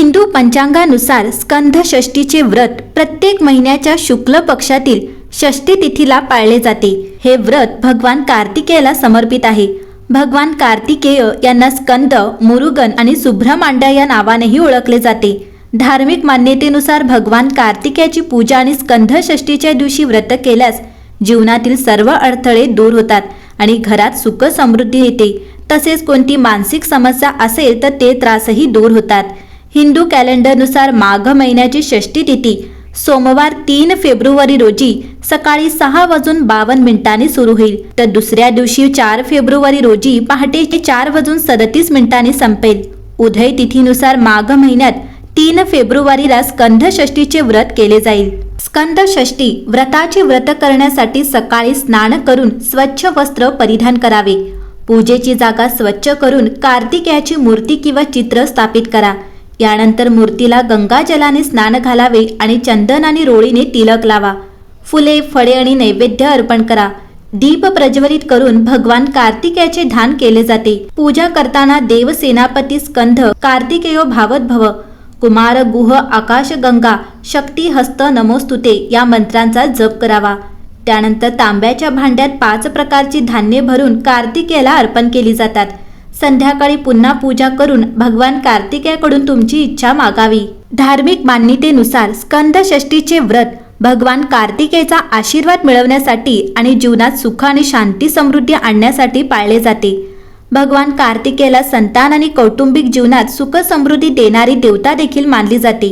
हिंदू पंचांगानुसार स्कंधषष्टीचे व्रत प्रत्येक महिन्याच्या शुक्ल पक्षातील षष्टी तिथीला पाळले जाते. हे व्रत भगवान कार्तिकेयला समर्पित आहे. भगवान कार्तिकेय यांना स्कंद मुरुगन आणि सुब्रमांड्या या नावानेही ओळखले जाते. धार्मिक मान्यतेनुसार भगवान कार्तिकेयाची पूजा आणि स्कंधषष्टीच्या दिवशी व्रत केल्यास जीवनातील सर्व अडथळे दूर होतात आणि घरात सुख समृद्धी येते. तसेच कोणती मानसिक समस्या असेल तर ते त्रासही दूर होतात. हिंदू कॅलेंडरनुसार माघ महिन्याची षष्टी तिथी सोमवार तीन फेब्रुवारी रोजी सकाळी सहा वाजून बावन्न मिनिटांनी सुरू होईल. तर दुसऱ्या दिवशी चार फेब्रुवारी रोजी पहाटे चार वाजून सदतीस मिनिटांनी संपेल. उदय तिथीनुसार माघ महिन्यात तीन फेब्रुवारीला स्कंध षष्टीचे व्रत केले जाईल. स्कंद षष्टी व्रताचे व्रत करण्यासाठी सकाळी स्नान करून स्वच्छ वस्त्र परिधान करावे. पूजेची जागा स्वच्छ करून कार्तिकेयाची मूर्ती किंवा चित्र स्थापित करा. यानंतर मूर्तीला गंगाजलाने स्नान घालावे आणि चंदन आणि रोळीने तिलक लावा. फुले फळे आणि नैवेद्य अर्पण करा. दीप प्रज्वलित करून भगवान कार्तिकेयाचे ध्यान केले जाते. पूजा करताना देवसेनापती स्कंध कार्तिकेयो भावत भव कुमार गुह आकाश गंगा शक्ती हस्त नमोस्तुते या मंत्रांचा जप करावा. त्यानंतर तांब्याच्या भांड्यात पाच प्रकारची धान्ये भरून कार्तिकेयाला अर्पण केली जातात. संध्याकाळी पुन्हा पूजा करून भगवान कार्तिकेयाकडून तुमची इच्छा मागावी. धार्मिक मान्यतेनुसार स्कंद षष्टीचे व्रत भगवान कार्तिकेयचा आशीर्वाद मिळवण्यासाठी आणि जीवनात सुख आणि शांती समृद्धी आणण्यासाठी पाळले जाते. भगवान कार्तिकेयला संतान आणि कौटुंबिक जीवनात सुख समृद्धी देणारी देवता देखील मानली जाते.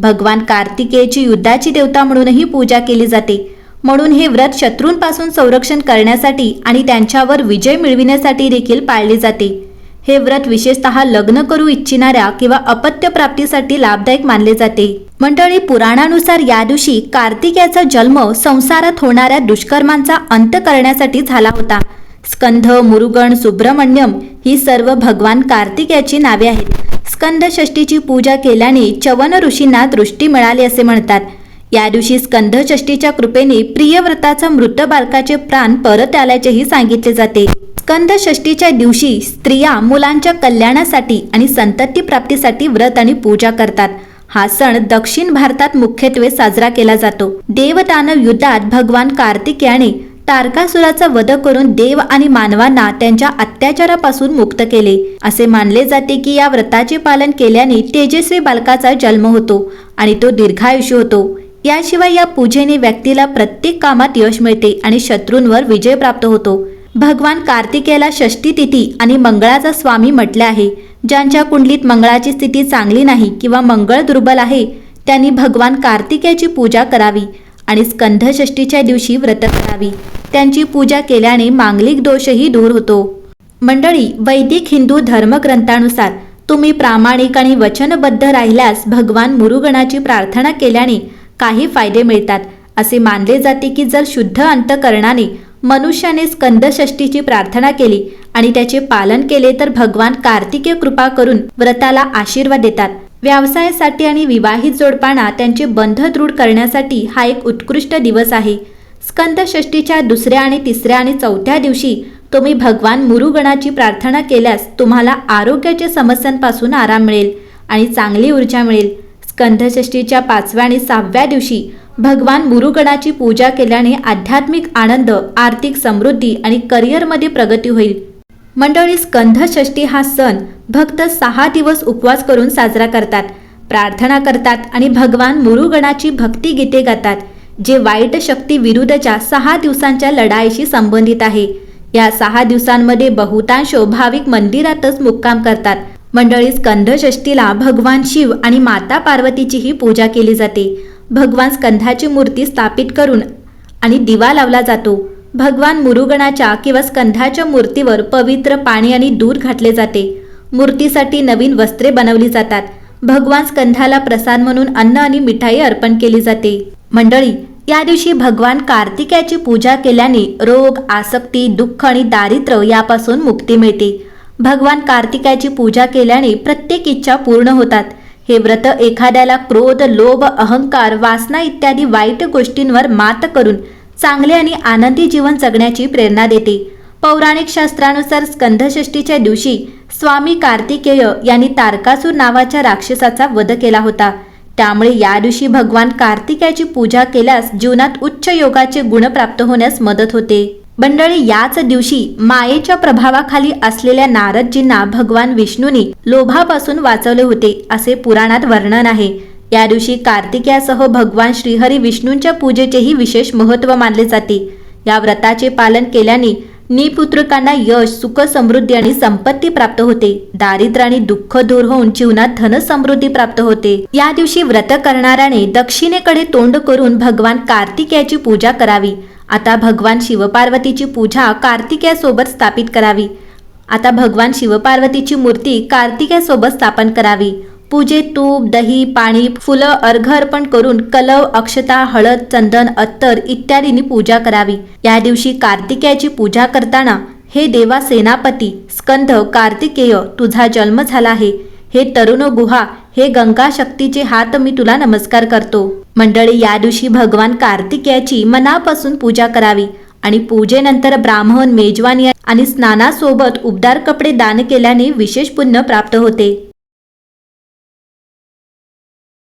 भगवान कार्तिकेयची युद्धाची देवता म्हणूनही पूजा केली जाते. म्हणून हे व्रत शत्रूंपासून संरक्षण करण्यासाठी आणि त्यांच्यावर विजय मिळविण्यासाठी देखील पाळले जाते. हे व्रत विशेषतः लग्न करू इच्छिणाऱ्या किंवा अपत्य प्राप्तीसाठी लाभदायक मानले जाते. मंडळी पुराणानुसार या दिवशी कार्तिकेयाचा जन्म संसारात होणाऱ्या दुष्कर्मांचा अंत करण्यासाठी झाला होता. स्कंध मुरुगण सुब्रमण्यम ही सर्व भगवान कार्तिकेयाची नावे आहेत. स्कंद षष्टीची पूजा केल्याने चवन ऋषींना दृष्टी मिळाली असे म्हणतात. या दिवशी स्कंधषष्टीच्या कृपेने प्रियव्रताचा मृत बालकाचे प्राण परत आल्याचेही सांगितले जाते. स्कंदषष्टीच्या दिवशी स्त्रिया मुलांच्या कल्याणासाठी आणि संतती प्राप्तीसाठी व्रत आणि पूजा करतात. हा सण दक्षिण भारतात मुख्यत्वे साजरा केला जातो. देवदानव युद्धात भगवान कार्तिक याने तारकासुराचा वध करून देव आणि मानवांना त्यांच्या अत्याचारापासून मुक्त केले. असे मानले जाते की या व्रताचे पालन केल्याने तेजस्वी बालकाचा जन्म होतो आणि तो दीर्घायुष्य होतो. याशिवाय या पूजेने व्यक्तीला प्रत्येक कामात यश मिळते आणि शत्रूंवर विजय प्राप्त होतो. भगवान कार्तिकेयाला षष्टी तिथी आणि मंगळाचा स्वामी म्हटले आहे. ज्यांच्या कुंडलीत मंगळाची स्थिती चांगली नाही किंवा मंगळ दुर्बल आहे त्यांनी भगवान कार्तिकेयाची पूजा करावी आणि स्कंधषष्टीच्या दिवशी व्रत करावी. त्यांची पूजा केल्याने मांगलिक दोषही दूर होतो. मंडळी वैदिक हिंदू धर्मग्रंथानुसार तुम्ही प्रामाणिक आणि वचनबद्ध राहिल्यास भगवान मुरुगणाची प्रार्थना केल्याने काही फायदे मिळतात असे मानले जाते की जर शुद्ध अंतकरणाने मनुष्याने स्कंदषष्टीची प्रार्थना केली आणि त्याचे पालन केले तर भगवान कार्तिकेय कृपा करून व्रताला आशीर्वाद देतात. व्यवसायासाठी आणि विवाहित जोडपाना त्यांचे बंध दृढ करण्यासाठी हा एक उत्कृष्ट दिवस आहे. स्कंदषष्टीच्या दुसऱ्या आणि तिसऱ्या आणि चौथ्या दिवशी तुम्ही भगवान मुरुगणाची प्रार्थना केल्यास तुम्हाला आरोग्याच्या समस्यांपासून आराम मिळेल आणि चांगली ऊर्जा मिळेल. स्कंधषष्टीच्या पाचव्या आणि सहाव्या दिवशी भगवान मुरुगणाची पूजा केल्याने आध्यात्मिक आनंद आर्थिक समृद्धी आणि करिअरमध्ये प्रगती होईल. मंडळी स्कंधषष्ठी हा सण भक्त सहा दिवस उपवास करून साजरा करतात प्रार्थना करतात आणि भगवान मुरुगणाची भक्ती गीते गातात जे वाईट शक्ती विरुद्धच्या सहा दिवसांच्या लढाईशी संबंधित आहे. या सहा दिवसांमध्ये बहुतांश भाविक मंदिरातच मुक्काम करतात. मंडळी स्कंधषष्ठीला भगवान शिव आणि माता पार्वतीचीही पूजा केली जाते. भगवान स्कंधाची मूर्ती स्थापित करून आणि दिवा लावला जातो. भगवान मुरुगणाच्या किंवा स्कंधाच्या मूर्तीवर पवित्र पाणी आणि दूर घातले जाते. मूर्तीसाठी नवीन वस्त्रे बनवली जातात. भगवान स्कंधाला प्रसाद म्हणून अन्न आणि मिठाई अर्पण केली जाते. मंडळी या दिवशी भगवान कार्तिकेयाची पूजा केल्याने रोग आसक्ती दुःख आणि दारिद्र्य यापासून मुक्ती मिळते. भगवान कार्तिकाची पूजा केल्याने प्रत्येक इच्छा पूर्ण होतात. हे व्रत एखाद्याला क्रोध लोभ अहंकार वासना इत्यादी वाईट गोष्टींवर मात करून चांगले आणि आनंदी जीवन जगण्याची प्रेरणा देते. पौराणिक शास्त्रानुसार स्कंधषष्टीच्या दिवशी स्वामी कार्तिकेय यांनी तारकासूर नावाच्या राक्षसाचा वध केला होता. त्यामुळे या दिवशी भगवान कार्तिकेयाची पूजा केल्यास जीवनात उच्च योगाचे गुण प्राप्त होण्यास मदत होते. मंडळी याच दिवशी मायेच्या प्रभावाखाली असलेल्या नारदजींना भगवान विष्णूने लोभापासून वाचवले होते असे पुराणात वर्णन आहे. या दिवशी कार्तिक्यासह भगवान श्रीहरी विष्णूंच्या पूजेचेही विशेष महत्त्व मानले जाते. या व्रताचे पालन केल्याने निपुत्रकांना यश सुख समृद्धी आणि संपत्ती प्राप्त होते. दारिद्र्य आणि दुःख दूर होऊन जीवनात धन समृद्धी प्राप्त होते. या दिवशी व्रत करणाऱ्याने दक्षिणेकडे तोंड करून भगवान कार्तिकेयाची पूजा करावी. आता भगवान शिवपार्वतीची पूजा कार्तिकेयासोबत स्थापित करावी. आता भगवान शिवपार्वतीची मूर्ती कार्तिकेयासोबत स्थापन करावी. पूजेत तूप दही पाणी फुलं अर्घ अर्पण करून कलव अक्षता हळद चंदन अत्तर इत्यादींनी पूजा करावी. या दिवशी कार्तिकेयाची पूजा करताना हे देवा सेनापती स्कंध कार्तिकेय तुझा जन्म झाला आहे. हे तरुण गुहा हे गंगा शक्तीचे हात मी तुला नमस्कार करतो. मंडळी या दिवशी भगवान कार्तिकेयाची मनापासून पूजा करावी आणि पूजेनंतर ब्राह्मण मेजवानी आणि स्नानासोबत उबदार कपडे दान केल्याने विशेष पुण्य प्राप्त होते.